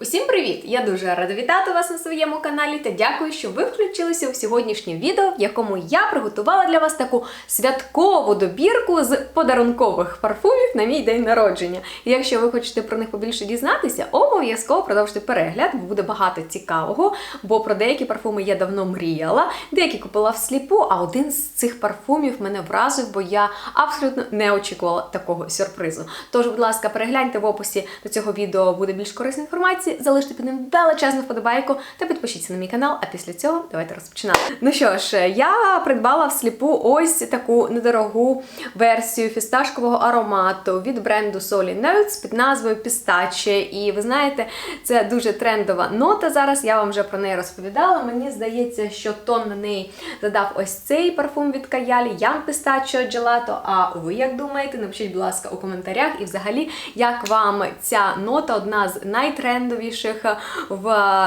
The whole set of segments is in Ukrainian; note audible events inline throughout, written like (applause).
Усім привіт! Я дуже рада вітати вас на своєму каналі та дякую, що ви включилися у сьогоднішнє відео, в якому я приготувала для вас таку святкову добірку з подарункових парфумів на мій день народження. І якщо ви хочете про них побільше дізнатися, обов'язково продовжуйте перегляд, буде багато цікавого, бо про деякі парфуми я давно мріяла, деякі купила всліпу, а один з цих парфумів мене вразив, бо я абсолютно не очікувала такого сюрпризу. Тож, будь ласка, перегляньте в описі до цього відео буде більш корисна інформація. Залиште під ним величезну вподобайку та підпишіться на мій канал. А після цього давайте розпочинати. Ну що ж, я придбала всліпу ось таку недорогу версію фісташкового аромату від бренду Solly Notes під назвою Пістаче. І ви знаєте, це дуже трендова нота. Зараз я вам вже про неї розповідала. Мені здається, що тон на неї задав ось цей парфум від Каялі Young Pistachio Gelato. А ви як думаєте? Напишіть, будь ласка, у коментарях. І взагалі, як вам ця нота одна з найтрендовіших в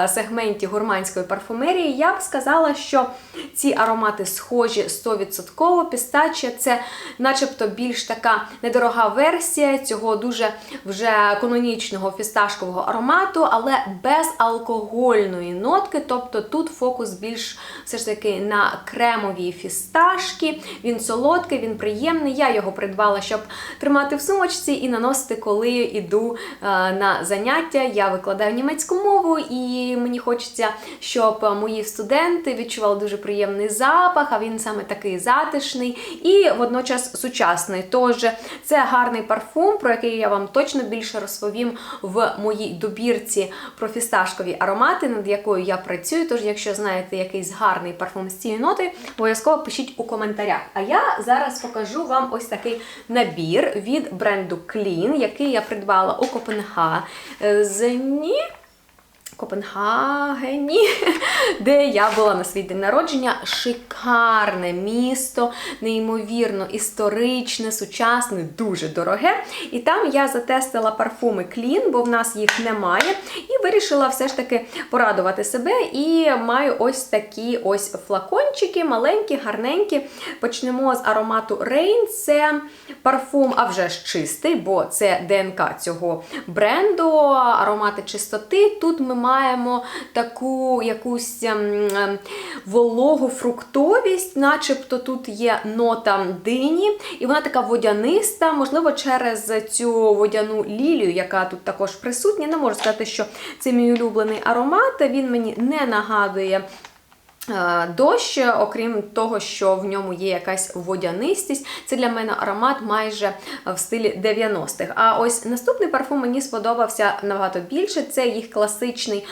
сегменті гурманської парфумерії? Я б сказала, що ці аромати схожі 100%. Пістаче це начебто більш така недорога версія цього дуже вже канонічного фісташкового аромату, але без алкогольної нотки. Тобто тут фокус більш все ж таки на кремовій фісташки. Він солодкий, він приємний. Я його придбала, щоб тримати в сумочці і наносити, коли йду е, на заняття. Я викладаю німецьку мову, і мені хочеться, щоб мої студенти відчували дуже приємний запах, а він саме такий затишний і водночас сучасний. Тож це гарний парфум, про який я вам точно більше розповім в моїй добірці про фісташкові аромати, над якою я працюю. Тож, якщо знаєте якийсь гарний парфум з цією нотою, обов'язково пишіть у коментарях. А я зараз покажу вам ось такий набір від бренду Clean, який я придбала у Копенгагені. Копенгагені, (laughs) де я була на свій день народження. Шикарне місто, неймовірно історичне, сучасне, дуже дороге. І там я затестила парфуми Clean, бо в нас їх немає. І вирішила все ж таки порадувати себе. І маю ось такі ось флакончики, маленькі, гарненькі. Почнемо з аромату Rain. Це парфум, а вже ж чистий, бо це ДНК цього бренду, аромати чистоти. Тут ми маємо таку якусь ем, ем, вологу фруктовість, начебто тут є нота дині, і вона така водяниста, можливо, через цю водяну лілію, яка тут також присутня. Не можу сказати, що це мій улюблений аромат. Він мені не нагадує. Е, Дощ, окрім того, що в ньому є якась водянистість, це для мене аромат майже в стилі 90-х. А ось наступний парфум мені сподобався набагато більше. Це їх класичний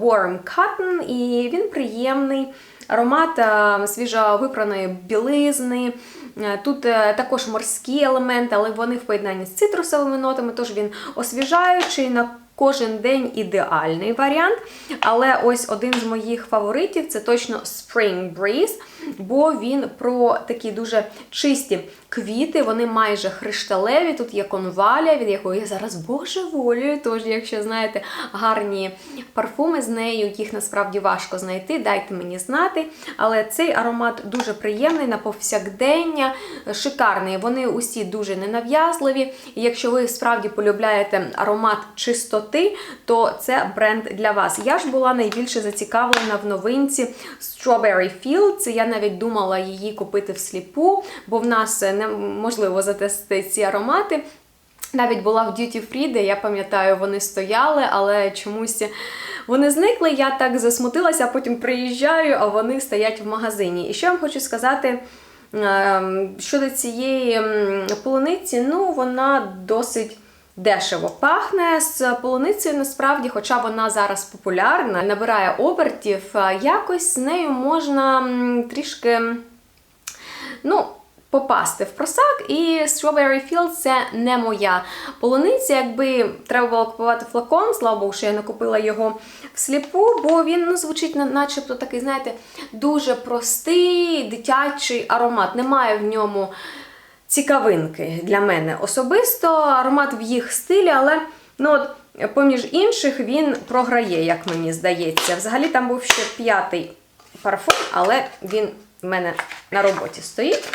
Warm Cotton, і він приємний. Аромат е, свіжовипраної білизни. Е, Тут е, також морські елементи, але вони в поєднанні з цитрусовими нотами, тож він освіжаючий кожен день ідеальний варіант. Але ось один з моїх фаворитів це точно Spring Breeze, бо він про такі дуже чисті квіти, вони майже хришталеві. Тут є конвалія, від якої я зараз божеволюю. Тож, якщо знаєте гарні парфуми з нею, їх насправді важко знайти, дайте мені знати. Але цей аромат дуже приємний на повсякдення, шикарний. Вони усі дуже ненав'язливі. І якщо ви справді полюбляєте аромат чистоти, то це бренд для вас. Я ж була найбільше зацікавлена в новинці Strawberry Fields. Я навіть думала її купити всліпу, бо в нас неможливо затестити ці аромати. Навіть була в Duty Free, де я пам'ятаю, вони стояли, але чомусь вони зникли. Я так засмутилася, а потім приїжджаю, а вони стоять в магазині. І що я вам хочу сказати ем, щодо цієї полуниці, ну вона досить. Дешево пахне з полуницею насправді, хоча вона зараз популярна, набирає обертів, якось з нею можна трішки, ну, попасти в просак, і Strawberry Field це не моя полуниця. Якби треба було купувати флакон, слава Богу, що я не купила його всліпу, бо він ну, звучить начебто такий, знаєте, дуже простий дитячий аромат. Немає в ньому цікавинки для мене особисто. Аромат в їх стилі, але ну, от, поміж інших він програє, як мені здається. Взагалі там був ще п'ятий парфум, але він в мене на роботі стоїть.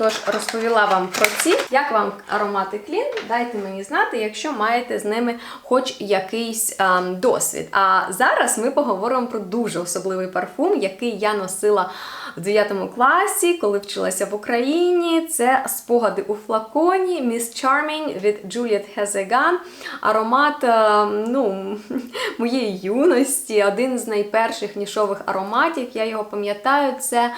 Тож розповіла вам про ці. Як вам аромати Клін? Дайте мені знати, якщо маєте з ними хоч якийсь ем, досвід. А зараз ми поговоримо про дуже особливий парфум, який я носила в 9 класі, коли вчилася в Україні. Це спогади у флаконі Miss Charming від Juliet Hezegan. Аромат ем, ну, (laughs) моєї юності, один з найперших нішових ароматів. Я його пам'ятаю. Це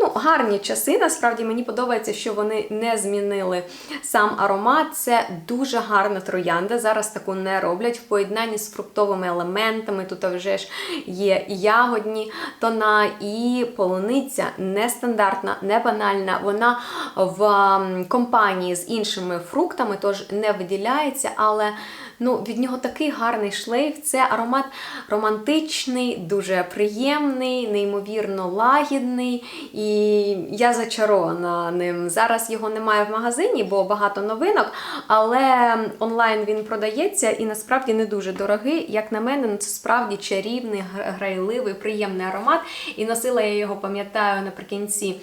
ну, гарні часи. Насправді мені подобається, що вони не змінили сам аромат. Це дуже гарна троянда. Зараз таку не роблять в поєднанні з фруктовими елементами. Тут вже ж є ягодні тона, і полуниця нестандартна, не банальна. Вона в компанії з іншими фруктами тож не виділяється, але ну, від нього такий гарний шлейф. Це аромат романтичний, дуже приємний, неймовірно лагідний. І я зачарована ним. Зараз його немає в магазині, бо багато новинок, але онлайн він продається і насправді не дуже дорогий. Як на мене, ну, це справді чарівний, грайливий, приємний аромат. І носила я його, пам'ятаю, наприкінці.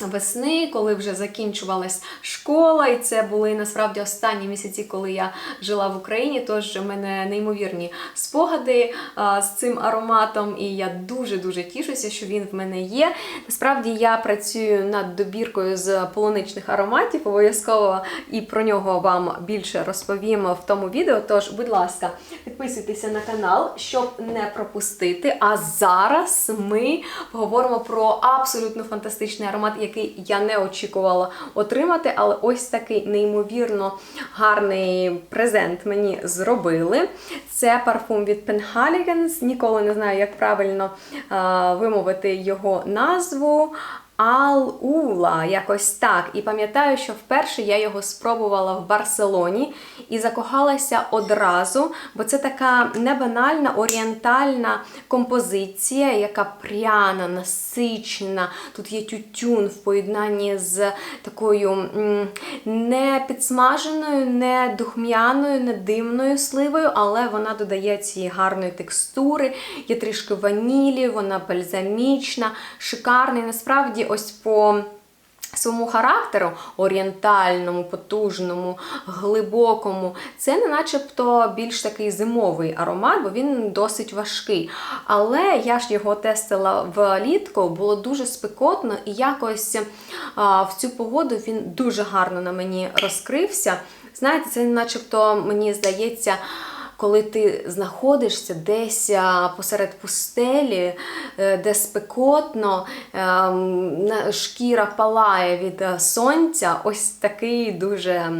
Весни, коли вже закінчувалась школа, і це були насправді останні місяці, коли я жила в Україні. Тож в мене неймовірні спогади а, з цим ароматом, і я дуже дуже тішуся, що він в мене є. Насправді я працюю над добіркою з полуничних ароматів. Обов'язково і про нього вам більше розповім в тому відео. Тож, будь ласка, підписуйтеся на канал, щоб не пропустити. А зараз ми поговоримо про абсолютно фантастичний аромат, який я не очікувала отримати, але ось такий неймовірно гарний презент мені зробили. Це парфум від Penhaligon's. Ніколи не знаю, як правильно вимовити його назву. Ал-Ула, якось так. І пам'ятаю, що вперше я його спробувала в Барселоні і закохалася одразу, бо це така небанальна орієнтальна композиція, яка пряна, насичена. Тут є тютюн в поєднанні з такою не підсмаженою, не духмяною, не димною сливою, але вона додає цієї гарної текстури, є трішки ванілі, вона бальзамічна, шикарний. Насправді, ось по своєму характеру орієнтальному, потужному, глибокому, це не начебто більш такий зимовий аромат, бо він досить важкий. Але я ж його тестила влітку, було дуже спекотно, і якось а, в цю погоду він дуже гарно на мені розкрився. Знаєте, це начебто мені здається коли ти знаходишся десь посеред пустелі, е, де спекотно, ем, шкіра палає від е, сонця, ось такий дуже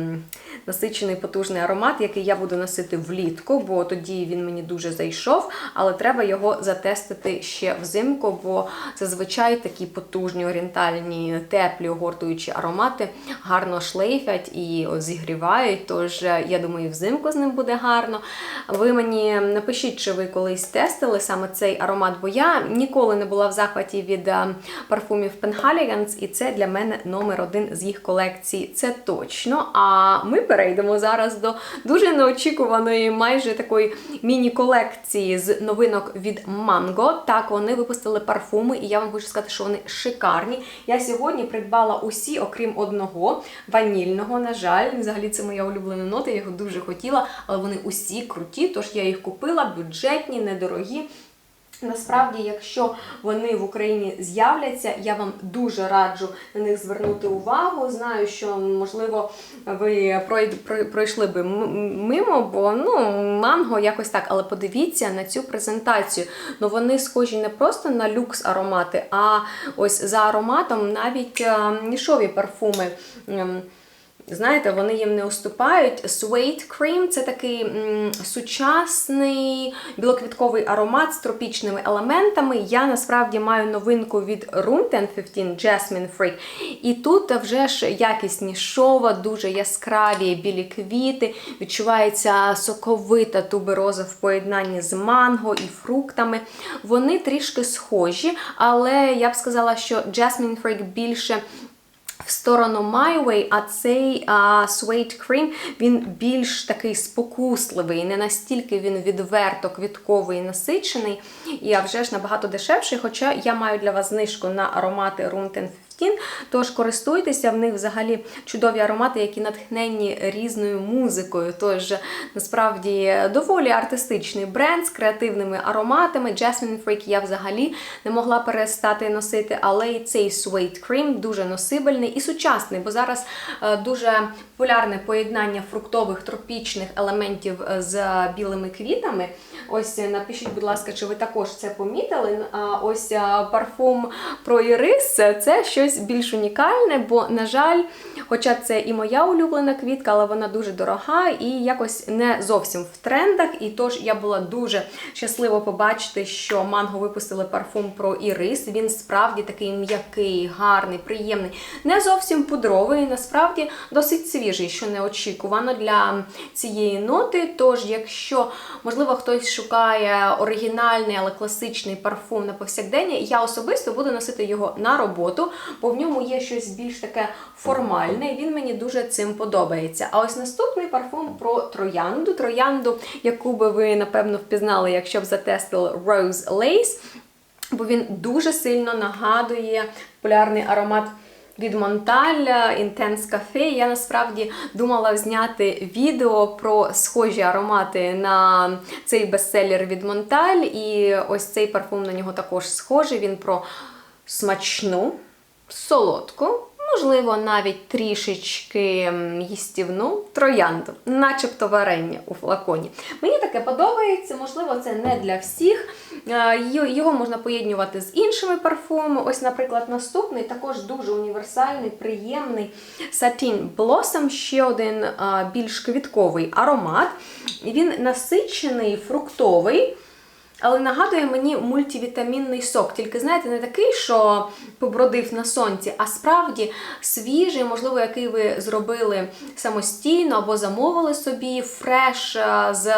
насичений потужний аромат, який я буду носити влітку, бо тоді він мені дуже зайшов, але треба його затестити ще взимку, бо зазвичай такі потужні орієнтальні, теплі, огортуючі аромати гарно шлейфять і зігрівають. Тож е, я думаю, взимку з ним буде гарно. Ви мені напишіть, чи ви колись тестили саме цей аромат, бо я ніколи не була в захваті від е, парфумів Penhaligon's, і це для мене номер один з їх колекції. Це точно. А ми перейдемо зараз до дуже неочікуваної, майже такої міні-колекції з новинок від Mango. Так, вони випустили парфуми, і я вам хочу сказати, що вони шикарні. Я сьогодні придбала усі, окрім одного ванільного. На жаль, взагалі це моя улюблена нота, я його дуже хотіла, але вони усі круті, тож я їх купила, бюджетні, недорогі. Насправді, якщо вони в Україні з'являться, я вам дуже раджу на них звернути увагу. Знаю, що можливо ви пройшли би мимо, бо ну манго якось так. Але подивіться на цю презентацію. Ну вони схожі не просто на люкс аромати, а ось за ароматом навіть е, нішові парфуми. Знаєте, вони їм не уступають. Suede Cream – це такий м, сучасний білоквітковий аромат з тропічними елементами. Я насправді маю новинку від Room 1015 Jasmine Freak. І тут вже ж якість нішова, дуже яскраві білі квіти. Відчувається соковита тубероза в поєднанні з манго і фруктами. Вони трішки схожі, але я б сказала, що Jasmine Freak більше в сторону My Way, а цей а, Suede Cream, він більш такий спокусливий, не настільки він відверто квітковий насичений, і а вже ж набагато дешевший. Хоча я маю для вас знижку на аромати Room Skin. Тож користуйтеся, в них взагалі чудові аромати, які натхненні різною музикою. Тож насправді доволі артистичний бренд з креативними ароматами. Jasmine Freak я взагалі не могла перестати носити, але і цей Suede Cream дуже носибельний і сучасний, бо зараз е, дуже популярне поєднання фруктових тропічних елементів е, з білими квітами. Ось е, напишіть, будь ласка, чи ви також це помітили? А ось парфум про ірис це щось більш унікальне, бо, на жаль, хоча це і моя улюблена квітка, але вона дуже дорога і якось не зовсім в трендах. І тож я була дуже щаслива побачити, що Манго випустили парфум про ірис. Він справді такий м'який, гарний, приємний, не зовсім пудровий, насправді досить свіжий, що неочікувано для цієї ноти. Тож, якщо, можливо, хтось шукає оригінальний, але класичний парфум на повсякдення, я особисто буду носити його на роботу, бо в ньому є щось більш таке формальне, і він мені дуже цим подобається. А ось наступний парфум про троянду. Троянду, яку би ви, напевно, впізнали, якщо б затестили Rose Lace, бо він дуже сильно нагадує популярний аромат. Від Монталь Intense Cafe я насправді думала зняти відео про схожі аромати на цей бестселер від Монталь. І ось цей парфум на нього також схожий. Він про смачну, солодку, можливо, навіть трішечки їстівну троянду, начебто варення у флаконі. Мені таке подобається, можливо, це не для всіх. Е, Його можна поєднувати з іншими парфумами. Ось, наприклад, наступний також дуже універсальний, приємний Satin Blossom, ще один е, більш квітковий аромат. Він насичений, фруктовий. Але нагадує мені мультивітамінний сок. Тільки, знаєте, не такий, що побродив на сонці, а справді свіжий, можливо, який ви зробили самостійно або замовили собі фреш е, з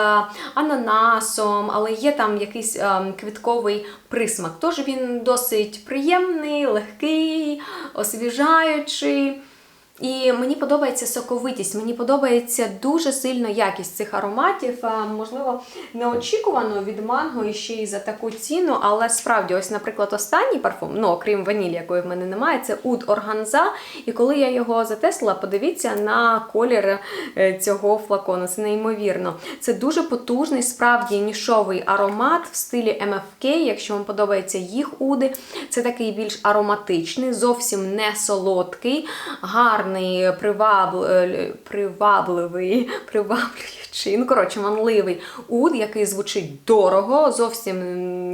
ананасом, але є там якийсь е, квітковий присмак. Тож він досить приємний, легкий, освіжаючий. І мені подобається соковитість, мені подобається дуже сильно якість цих ароматів. Можливо, неочікувано від манго і ще й за таку ціну, але справді, ось, наприклад, останній парфум, ну окрім ванілі, якої в мене немає, це Уд Органза. І коли я його затестила, подивіться на колір е, цього флакону. Це неймовірно. Це дуже потужний, справді нішовий аромат в стилі MFK, якщо вам подобаються їх уди. Це такий більш ароматичний, зовсім не солодкий, гарний, привабл... е, привабливий, (laughs) приваблюючий, ну, коротше, манливий уд, який звучить дорого. Зовсім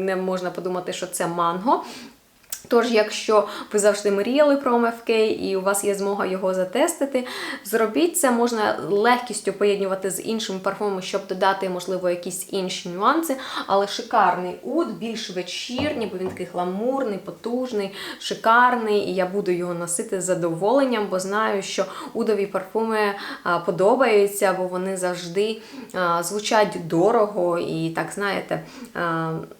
не можна подумати, що це манго. Тож, якщо ви завжди мріяли про МФК і у вас є змога його затестити, зробіть це можна легкістю поєднувати з іншими парфумами, щоб додати, можливо, якісь інші нюанси. Але шикарний уд, більш вечірній, бо він такий гламурний, потужний, шикарний. І я буду його носити з задоволенням, бо знаю, що удові парфуми подобаються, бо вони завжди звучать дорого і так, знаєте,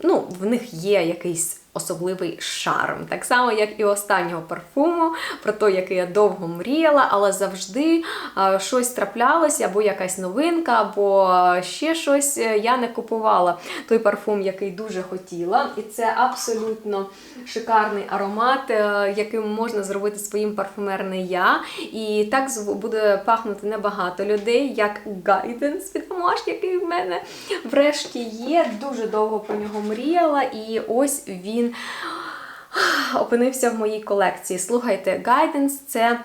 ну, в них є якийсь особливий шарм. Так само, як і останнього парфуму, про те, який я довго мріяла, але завжди а, щось траплялося, або якась новинка, або ще щось е, я не купувала. Той парфум, який дуже хотіла. І це абсолютно шикарний аромат, е, яким можна зробити своїм парфумерне я. І так буде пахнути небагато людей, як Guidance від Помаш, який в мене врешті є. Дуже довго про нього мріяла, і ось він опинився в моїй колекції. Слухайте, Guidance це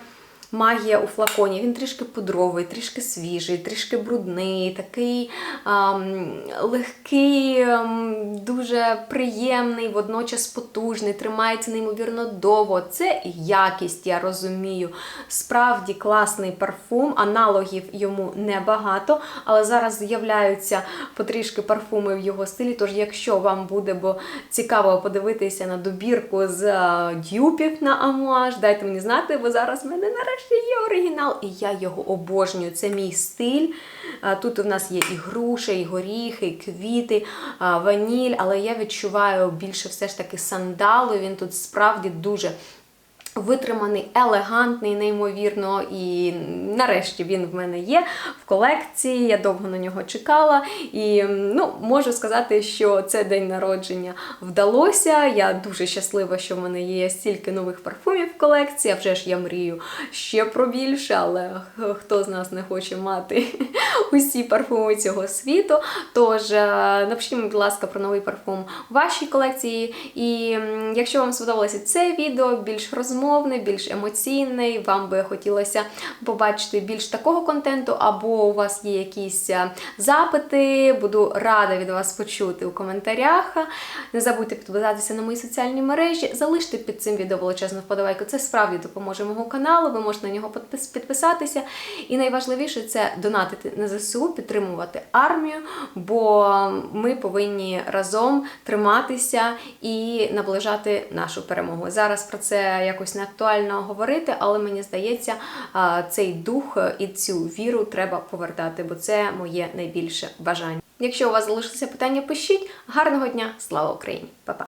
магія у флаконі. Він трішки пудровий, трішки свіжий, трішки брудний, такий ам, легкий, ам, дуже приємний, водночас потужний, тримається неймовірно довго. Це якість, я розумію. Справді класний парфум, аналогів йому небагато, але зараз з'являються потрішки парфуми в його стилі. Тож, якщо вам буде бо цікаво подивитися на добірку з е, дюпів на Амуаж, дайте мені знати, бо зараз мене нарешті є оригінал, і я його обожнюю. Це мій стиль. Тут у нас є і груші, і горіхи, і квіти, ваніль, але я відчуваю більше все ж таки сандалу. Він тут справді дуже Витриманий, елегантний, неймовірно, і нарешті він в мене є в колекції. Я довго на нього чекала. І ну, можу сказати, що це день народження вдалося. Я дуже щаслива, що в мене є стільки нових парфумів в колекції. А вже ж я мрію ще про більше, але хто з нас не хоче мати (laughs) усі парфуми цього світу. Тож е, напишіть будь ласка, про новий парфум в вашій колекції. І якщо вам сподобалося це відео, більш розмовне, більш емоційне, і вам би хотілося побачити більш такого контенту, або у вас є якісь е, запити, буду рада від вас почути у коментарях. Не забудьте підписатися на мої соціальні мережі, залиште під цим відео величезну вподобайку. Це справді допоможе мого каналу. Ви можете на нього підписатися. І найважливіше це донатити на ЗСУ, підтримувати армію, бо ми повинні разом триматися і наближати нашу перемогу. Зараз про це якось не актуально говорити, але мені здається, цей дух і цю віру треба повертати, бо це моє найбільше бажання. Якщо у вас залишилися питання, пишіть. Гарного дня! Слава Україні! Па-па!